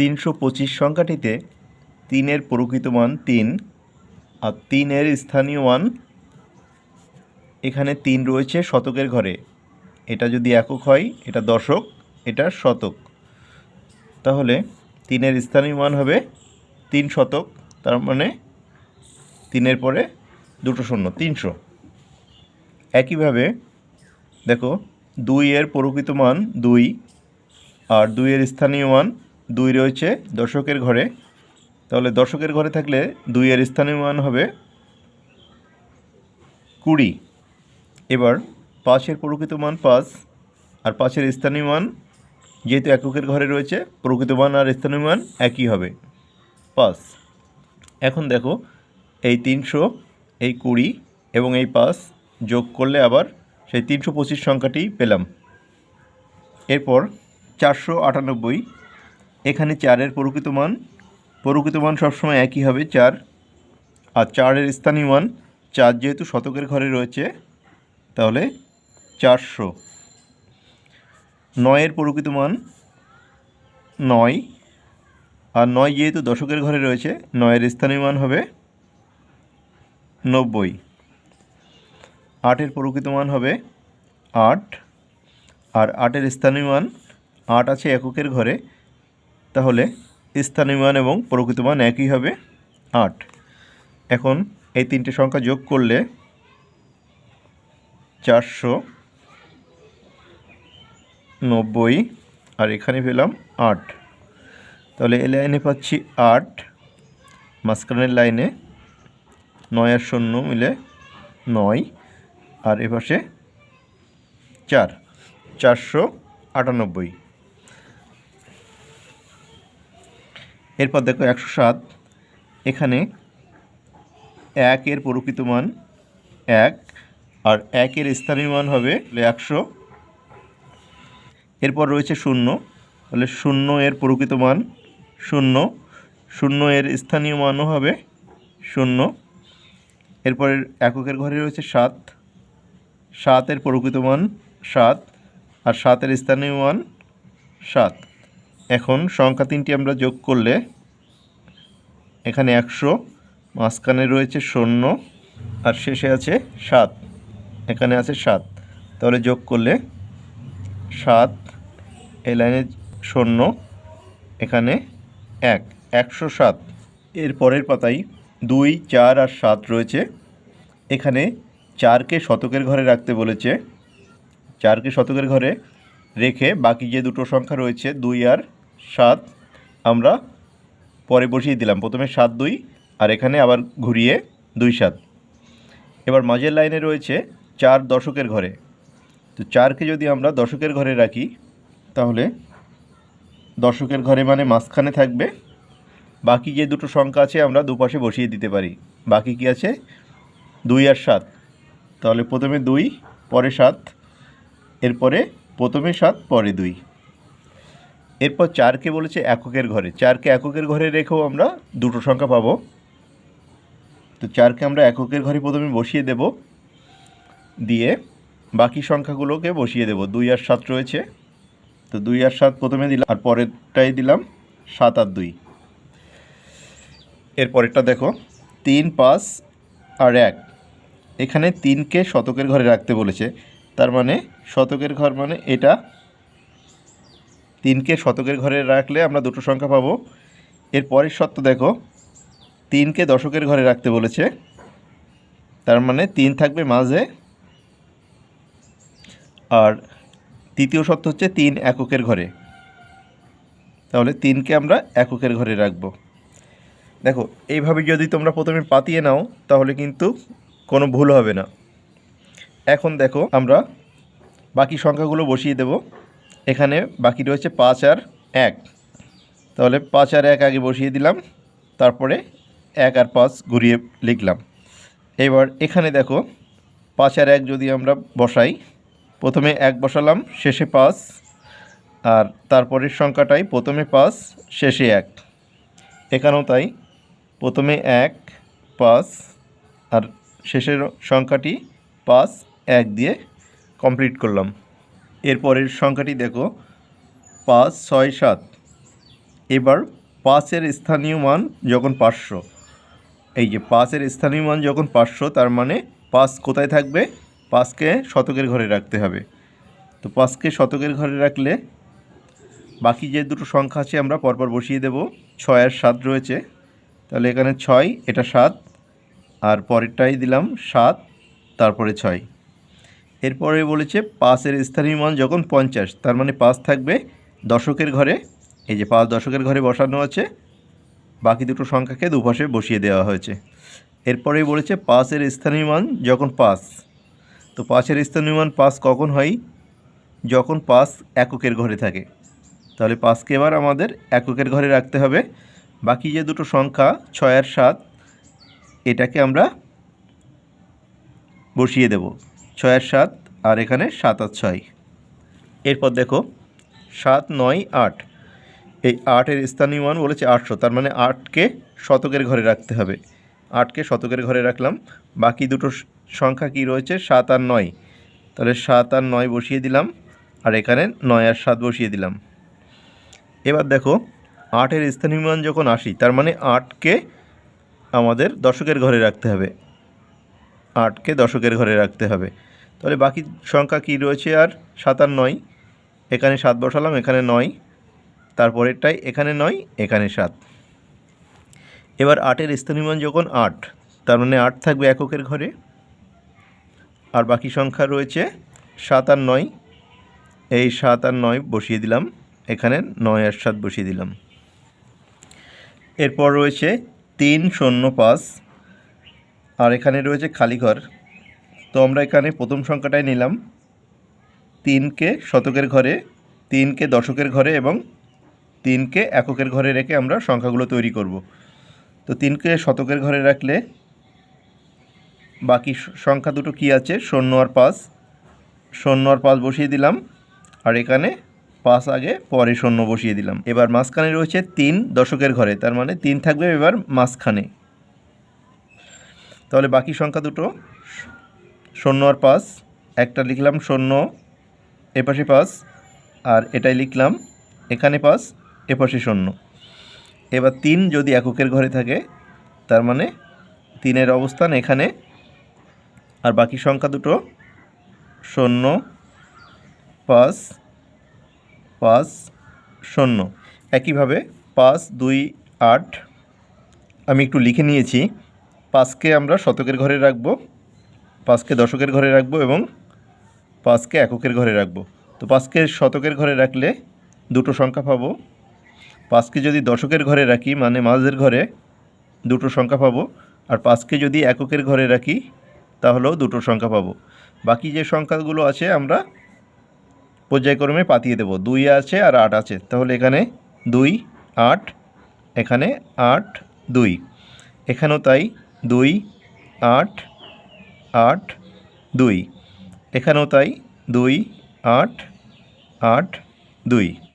তিনশো পঁচিশ সংখ্যাটিতে তিনের প্রকৃত মান তিন আর তিনের স্থানীয় মান, এখানে তিন রয়েছে শতকের ঘরে। এটা যদি একক হয়, এটা দশক, এটা শতক। তাহলে তিনের স্থানীয় মান হবে তিন শতক, তার মানে তিনের পরে দুটো শূন্য, তিনশো। একইভাবে দেখো দুই এর প্রকৃত মান দুই আর দুইয়ের স্থানীয় মান দুই রয়েছে দশকের ঘরে। তাহলে দশকের ঘরে থাকলে দুইয়ের স্থানীয় মান হবে কুড়ি। এবার পাঁচের প্রকৃত মান পাঁচ আর পাঁচের স্থানীয় মান, যেহেতু এককের ঘরে রয়েছে, প্রকৃত মান আর স্থানীয় মান একই হবে। পাঁচ। এখন দেখো এই তিনশো, এই কুড়ি এবং এই পাঁচ যোগ করলে আবার সেই তিনশো পঁচিশ সংখ্যাটি পেলাম। এরপর চারশো আটানব্বই এখানে চারের প্রকৃত মান প্রকৃত মান সবসময় একই হবে চার। আর চারের স্থানীয় মান, চার যেহেতু শতকের ঘরে রয়েছে, তাহলে চারশো। নয়ের প্রকৃত মান, নয়। আর নয় যেহেতু দশকের ঘরে রয়েছে, নয়ের স্থানীয় মান হবে নব্বই। আটের প্রকৃত মান হবে আট। আর আটের স্থানীয় মান, আট আছে এককের ঘরে তাহলে স্থানীয় মান এবং প্রকৃত মান একই হবে আট। এখন এই তিনটে সংখ্যা যোগ করলে চারশো নব্বই, আর এখানে পেলাম আট। তাহলে এ লাইনে পাচ্ছি আট, মাঝখানের লাইনে নয় আর শূন্য মিলে নয়, আর এপাশে চার, চারশো আটানব্বই। এরপর দেখো একশো সাত। এখানে একের প্রকৃত মান এক, আর একের স্থানীয় মান হবে একশো। এরপর রয়েছে শূন্য, তাহলে শূন্য এর প্রকৃত মান শূন্য শূন্য এর স্থানীয় মানও হবে শূন্য। এরপরে এককের ঘরে রয়েছে সাত, সাতের প্রকৃত মান সাত, আর সাতের স্থানীয় মান সাত। এখন সংখ্যা তিনটি আমরা যোগ করলে এখানে একশো, মাঝখানে রয়েছে শূন্য, আর শেষে আছে সাত। এখানে আছে সাত। তাহলে যোগ করলে সাত, এই লাইনে শূন্য, এখানে এক, একশো সাত। এর পরের পাতায় দুই, চার আর সাত রয়েছে। এখানে চারকে শতকের ঘরে রাখতে বলেছে। চারকে শতকের ঘরে রেখে বাকি যে দুটো সংখ্যা রয়েছে, দুই আর সাত আমরা পরে বসিয়ে দিলাম। প্রথমে সাত দুই, আর এখানে আবার ঘুরিয়ে দুই সাত। এবার মাঝের লাইনে রয়েছে চার দশকের ঘরে। তো চারকে যদি আমরা দশকের ঘরে রাখি, তাহলে দশকের ঘরে মানে মাঝখানে থাকবে। বাকি যে দুটো সংখ্যা আছে আমরা দুপাশে বসিয়ে দিতে পারি। বাকি কি আছে? দুই আর সাত। তাহলে প্রথমে দুই, পরে সাত। এরপরে প্রথমে সাত, পরে দুই। এরপর চারকে বলেছে এককের ঘরে। চারকে এককের ঘরে রেখেও আমরা দুটো সংখ্যা পাবো। তো চারকে আমরা এককের ঘরে প্রথমে বসিয়ে দেব, দিয়ে বাকি সংখ্যাগুলোকে বসিয়ে দেব। দুই আর সাত রয়েছে। তো দুই আর সাত প্রথমে দিলাম, আর পরেরটাই দিলাম সাত আর দুই। এর পরেরটা দেখো, তিন, পাঁচ আর এক। এখানে তিনকে শতকের ঘরে রাখতে বলেছে। তার মানে শতকের ঘর মানে এটা তিনকে শতকের ঘরে রাখলে আমরা দুটো সংখ্যা পাবো। এর পরের সত্য দেখো, তিনকে দশকের ঘরে রাখতে বলেছে। তার মানে তিন থাকবে মাঝে। আর তৃতীয় সত্য হচ্ছে তিন এককের ঘরে। তাহলে তিনকে আমরা এককের ঘরে রাখব। দেখো, এইভাবে যদি তোমরা প্রথমে পাতিয়ে নাও, তাহলে কিন্তু কোনো ভুল হবে না। এখন দেখো, আমরা বাকি সংখ্যাগুলো বসিয়ে দেব। এখানে বাকি রয়েছে পাঁচ আর এক। তাহলে পাঁচ আর এক আগে বসিয়ে দিলাম, তারপরে এক আর পাঁচ ঘুরিয়ে লিখলাম। এবার এখানে দেখো, পাঁচ আর এক যদি আমরা বসাই, প্রথমে এক বসালাম, শেষে পাঁচ, আর তারপরের সংখ্যাটাই প্রথমে পাঁচ, শেষে এক। এখানেও তাই, প্রথমে এক, পাঁচ, আর শেষের সংখ্যাটি পাঁচ, এক দিয়ে কমপ্লিট করলাম। এরপরের সংখ্যাটি দেখো। পাঁচ, ছয়, সাত। এবার পাঁচের স্থানীয় মান যখন পাঁচশো। এই যে পাঁচের স্থানীয় মান যখন পাঁচশো, তার মানে পাঁচ কোথায় থাকবে? পাঁচকে শতকের ঘরে রাখতে হবে। তো পাঁচকে শতকের ঘরে রাখলে বাকি যে দুটো সংখ্যা আছে আমরা পরপর বসিয়ে দেব। ছয় আর সাত রয়েছে। তাহলে এখানে ছয়, এটা সাত। আর পরেরটাই দিলাম সাত, তারপরে ছয়। এরপরে বলেছে পাঁচের স্থানীয় মান যখন পঞ্চাশ, তার মানে পাঁচ থাকবে দশকের ঘরে। এই যে পাঁচ দশকের ঘরে বসানো আছে, বাকি দুটো সংখ্যাকে দুপাশে বসিয়ে দেওয়া হয়েছে। এরপরেই বলেছে পাঁচের স্থানীয় মান যখন পাঁচ। তো পাঁচের স্থানীয় মান পাঁচ কখন হয়? যখন পাঁচ এককের ঘরে থাকে। তাহলে পাঁচকে এবার আমাদের এককের ঘরে রাখতে হবে। বাকি যে দুটো সংখ্যা, ছয় আর সাত, এটাকে আমরা বসিয়ে দেব। ছয় আর সাত, আর এখানে সাত আর ছয়। এরপর দেখো, সাত, নয়, আট। এই আটের স্থানীয় মান বলেছে আটশো, তার মানে আটকে শতকের ঘরে রাখতে হবে। আটকে শতকের ঘরে রাখলাম। বাকি দুটো সংখ্যা কি রয়েছে? সাত আর নয়। তাহলে সাত আর নয় বসিয়ে দিলাম, আর এখানে নয় আর সাত বসিয়ে দিলাম। এবার দেখো, আটের স্থানীয় মান যখন আসি, তার মানে আটকে আমাদের দশকের ঘরে রাখতে হবে। আটকে দশকের ঘরে রাখতে হবে। তাহলে বাকি সংখ্যা কি রয়েছে আর? সাত আর নয়। এখানে সাত বসালাম, এখানে নয়। তারপরেরটাই এখানে নয়, এখানে সাত। এবার আটের স্থানীয় মান যখন আট, তার মানে আট থাকবে এককের ঘরে। আর বাকি সংখ্যা রয়েছে সাত আর নয়। এই সাত আর নয় বসিয়ে দিলাম। এখানে নয় আর সাত বসিয়ে দিলাম। এরপর রয়েছে তিন শূন্য পাঁচ। আর এখানে রয়েছে খালি ঘর। তো আমরা এখানে প্রথম সংখ্যাটাই নিলাম। তিনকে শতকের ঘরে, তিনকে দশকের ঘরে এবং তিনকে এককের ঘরে রেখে আমরা সংখ্যাগুলো তৈরি করব। তো তিনকে শতকের ঘরে রাখলে বাকি সংখ্যা দুটো কি আছে? শূন্য আর পাঁচ। শূন্য আর পাঁচ বসিয়ে দিলাম। আর এখানে পাঁচ আগে পরে শূন্য বসিয়ে দিলাম। এবার মাঝখানে রয়েছে তিন দশকের ঘরে, তার মানে তিন থাকবে এবার মাঝখানে। তাহলে বাকি সংখ্যা দুটো শূন্য আর পাঁচ, একটা লিখলাম শূন্য, এপাশে পাঁচ, আর এটাই লিখলাম এখানে পাঁচ, এপাশে শূন্য। এবার তিন যদি এককের ঘরে থাকে, তার মানে তিনের অবস্থান এখানে, আর বাকি সংখ্যা দুটো, শূন্য, পাঁচ পাঁচ, শূন্য। একইভাবে পাঁচ, দুই, আট, আমি একটু লিখে নিয়েছি, পাঁচকে আমরা শতকের ঘরে রাখব। পাঁচকে দশকের ঘরে রাখব এবং পাঁচকে এককের ঘরে রাখব। তো পাঁচকে শতকের ঘরে রাখলে দুটো সংখ্যা পাবো। পাঁচকে যদি দশকের ঘরে রাখি মানে মাঝের ঘরে দুটো সংখ্যা পাবো। আর পাঁচকে যদি এককের ঘরে রাখি, তাহলেও দুটো সংখ্যা পাবো। বাকি যে সংখ্যাগুলো আছে, আমরা পর্যায়ক্রমে পাতিয়ে দেবো। দুই আছে আর আট আছে। তাহলে এখানে দুই, আট, এখানে আট, দুই। এখানেও তাই দুই, আট আট দুই। এখানেও তাই দুই আট আট দুই।